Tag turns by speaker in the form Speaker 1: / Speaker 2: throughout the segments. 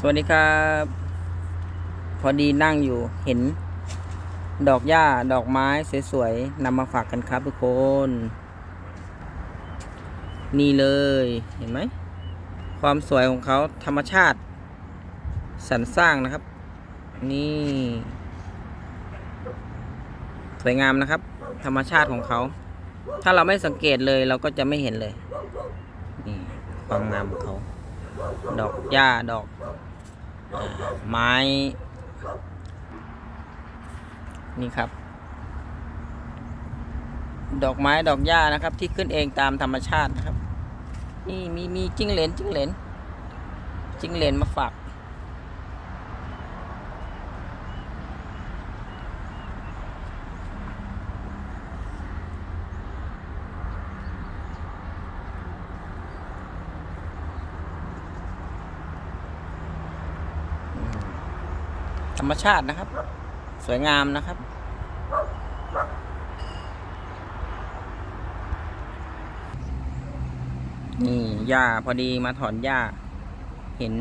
Speaker 1: สวัสดีครับ พอดีนั่งอยู่เห็น ดอกหญ้าดอกไม้สวยๆนำมาฝากกันครับทุกคน นี่เลยเห็นไหม ความสวยของเขาธรรมชาติสรรสร้างนะครับ นี่ สวยงามนะครับ ธรรมชาติของเขา ถ้าเราไม่สังเกตเลยเราก็จะไม่เห็นเลย นี่ความงามของเขาดอกหญ้าดอก ไม้ นี่ครับ ดอกไม้ดอกหญ้านะครับ ที่ขึ้นเองตามธรรมชาตินะครับ นี่มีมีจิ้งเหลนจิ้งเหลนจิ้งเหลนมาฝาก ธรรมชาตินะครับ สวยงามนะครับ นี่หญ้าพอดีมาถอนหญ้า เห็น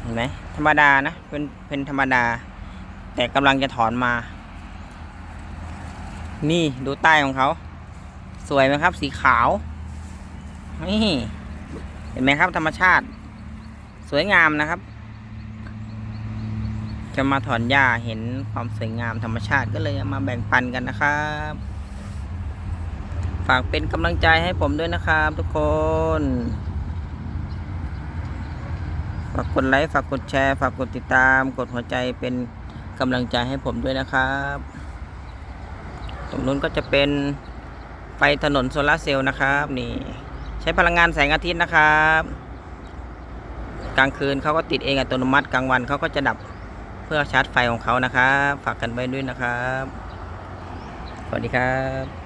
Speaker 1: เห็นไหมธรรมดานะ เป็นเป็นธรรมดา แต่กำลังจะถอนมา นี่ดูใต้ของเขา สวยไหมครับ สีขาว นี่ เห็นไหมครับ ธรรมชาติ สวยงามนะครับ จะมาถอนหญ้าเห็นความสวยงามธรรมชาติก็เลยมาแบ่งปันกันนะครับ ฝากเป็นกำลังใจให้ผมด้วยนะครับทุกคน ฝากกดไลค์ ฝากกดแชร์ ฝากกดติดตาม กดหัวใจเป็นกำลังใจให้ผมด้วยนะครับ ตรงนู้นก็จะเป็นไฟถนนโซลาร์เซลล์นะครับ นี่ ใช้พลังงานแสงอาทิตย์นะครับ กลางคืนเขาก็ติดเองอัตโนมัติกลางวันเขาก็จะดับ เพื่อชาร์จไฟของเขานะครับ ฝากกันไว้ด้วยนะครับ สวัสดีครับ